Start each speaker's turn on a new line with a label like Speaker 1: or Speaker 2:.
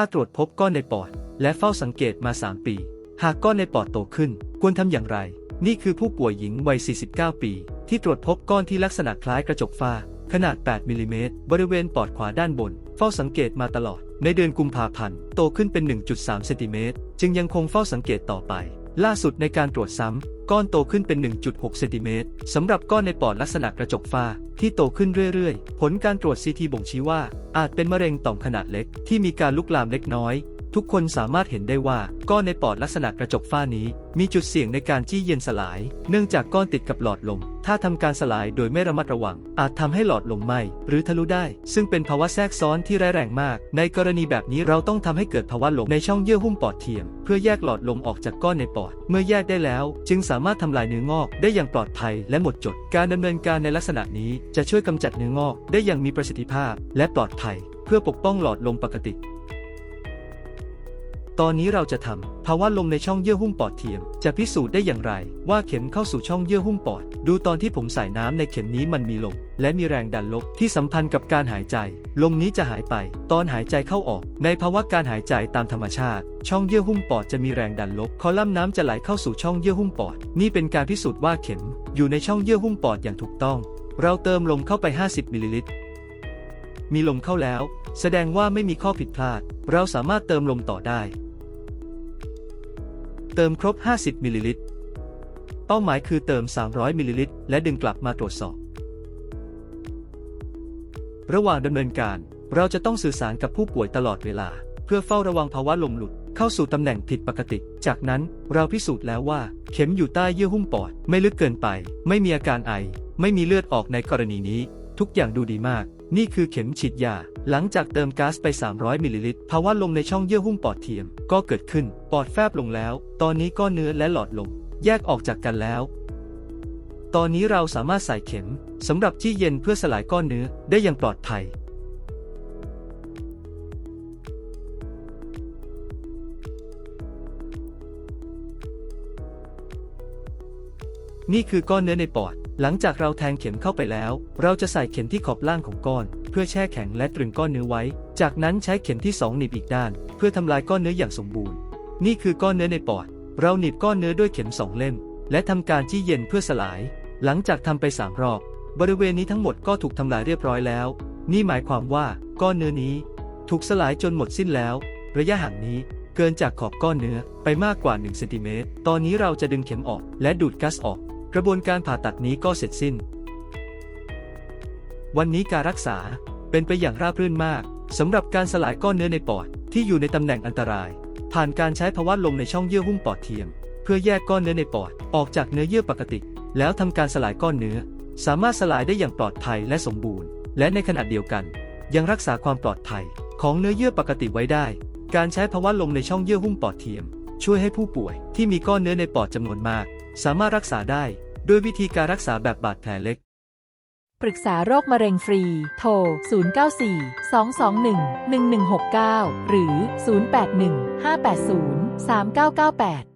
Speaker 1: ถ้าตรวจพบก้อนในปอด และเฝ้าสังเกตมา 3 ปี หากก้อนในปอดโตขึ้น ควรทำอย่างไร นี่คือผู้ป่วยหญิงวัย 49 ปี ที่ตรวจพบก้อนที่ลักษณะคล้ายกระจกฟ้า ขนาด 8มิลลิเมตรบริเวณปอดขวาด้านบน เฝ้าสังเกตมาตลอด ในเดือนกุมภาพันธ์ โตขึ้นเป็น 1.3 เซนติเมตร จึงยังคงเฝ้าสังเกตต่อไป ล่าสุดในการตรวจซ้ำ ก้อนโตขึ้นเป็น 1.6 เซนติเมตรสำหรับก้อนในปอดลักษณะกระจกฟ้าที่โตขึ้นเรื่อยๆ ผลการตรวจซีทีบ่งชี้ว่า อาจเป็นมะเร็งต่อมขนาดเล็กที่มีการลุกลามเล็กน้อย ทุกคนสามารถเห็นได้ว่าก้อนในปอดลักษณะกระจกฝ้านี้ มีจุดเสี่ยงในการจี้เย็นสลาย เนื่องจากก้อนติดกับหลอดลม ถ้าทำการสลายโดยไม่ระมัดระวัง อาจทำให้หลอดลมไหม้หรือทะลุได้ ซึ่งเป็นภาวะแทรกซ้อนที่ร้ายแรงมาก ในกรณีแบบนี้เราต้องทำให้เกิดภาวะลมในช่องเยื่อหุ้มปอดเทียม เพื่อแยกหลอดลมออกจากก้อนในปอด เมื่อแยกได้แล้ว จึงสามารถทำลายเนื้องอกได้อย่างปลอดภัยและหมดจด การดำเนินการในลักษณะนี้จะช่วยกำจัดเนื้องอกได้อย่างมีประสิทธิภาพ และปลอดภัย เพื่อปกป้องหลอดลมปกติ ตอนนี้เราจะทำภาวะลมในช่องเยื่อหุ้มปอดเทียม จะพิสูจน์ได้อย่างไร ว่าเข็มเข้าสู่ช่องเยื่อหุ้มปอด ดูตอนที่ผมใส่น้ำในเข็มนี้มันมีลม และมีแรงดันลบที่สัมพันธ์กับการหายใจ ลมนี้จะหายไป ตอนหายใจเข้าออก ในภาวะการหายใจตามธรรมชาติ ช่องเยื่อหุ้มปอดจะมีแรงดันลบ คอลัมน์น้ำจะไหลเข้าสู่ช่องเยื่อหุ้มปอด นี่เป็นการพิสูจน์ว่าเข็ม อยู่ในช่องเยื่อหุ้มปอดอย่างถูกต้อง เราเติมลมเข้าไป 50มิลลิลิตรมีลมเข้าแล้ว แสดงว่าไม่มีข้อผิดพลาด เราสามารถเติมลมต่อได้ เติมครบ 50มิลลิลิตร เป้าหมายคือเติม 300มิลลิลิตร และดึงกลับมาตรวจสอบ ระหว่างดำเนินการ เราจะต้องสื่อสารกับผู้ป่วยตลอดเวลา เพื่อเฝ้าระวังภาวะลมหลุดเข้าสู่ตำแหน่งผิดปกติ จากนั้นเราพิสูจน์แล้วว่า เข็มอยู่ใต้เยื่อหุ้มปอด ไม่ลึกเกินไป ไม่มีอาการไอ ไม่มีเลือดออกในกรณีนี้ ทุกอย่างดูดีมาก นี่คือเข็มฉีดยา หลังจากเติมก๊าซไป 300 มิลลิลิตร ภาวะลมในช่องเยื่อหุ้มปอดเทียม ก็เกิดขึ้น ปอดแฟบลงแล้ว ตอนนี้ก้อนเนื้อและหลอดลม แยกออกจากกันแล้ว ตอนนี้เราสามารถใส่เข็มสำหรับจี้เย็นเพื่อสลายก้อนเนื้อได้อย่างปลอดภัยนี่คือก้อนเนื้อในปอด หลังจากเราแทงเข็มเข้าไปแล้ว เราจะใส่เข็มที่ขอบล่างของก้อน เพื่อแช่แข็งและตรึงก้อนเนื้อไว้ จากนั้นใช้เข็มที่2หนีบอีกด้าน เพื่อทำลายก้อนเนื้ออย่างสมบูรณ์ นี่คือก้อนเนื้อในปอด เราหนีบก้อนเนื้อด้วยเข็มสองเล่ม และทำการจี้เย็นเพื่อสลาย หลังจากทำไปสามรอบ บริเวณนี้ทั้งหมดก็ถูกทำลายเรียบร้อยแล้ว นี่หมายความว่าก้อนเนื้อนี้ ถูกสลายจนหมดสิ้นแล้ว ระยะห่างนี้เกินจากขอบก้อนเนื้อไปมากกว่า1เซนติเมตรตอนนี้เราจะดึงเข็มออกและดูดก๊าซออก กระบวนการผ่าตัดนี้ก็เสร็จสิ้น วันนี้การรักษาเป็นไปอย่างราบรื่นมากสำหรับการสลายก้อนเนื้อในปอดที่อยู่ในตำแหน่งอันตราย ผ่านการใช้ภาวะลมในช่องเยื่อหุ้มปอดเทียม เพื่อแยกก้อนเนื้อในปอดออกจากเนื้อเยื่อปกติ แล้วทำการสลายก้อนเนื้อ สามารถสลายได้อย่างปลอดภัยและสมบูรณ์ และในขณะเดียวกัน ยังรักษาความปลอดภัยของเนื้อเยื่อปกติไว้ได้ การใช้ภาวะลมในช่องเยื่อหุ้มปอดเทียม ช่วยให้ผู้ป่วยที่มีก้อนเนื้อในปอดจำนวนมาก สามารถรักษาได้ด้วยวิธีการรักษาแบบบาดแผลเล็ก
Speaker 2: ปรึกษาโรคมะเร็งฟรี โทร 094 221 1169 หรือ 081 580 3998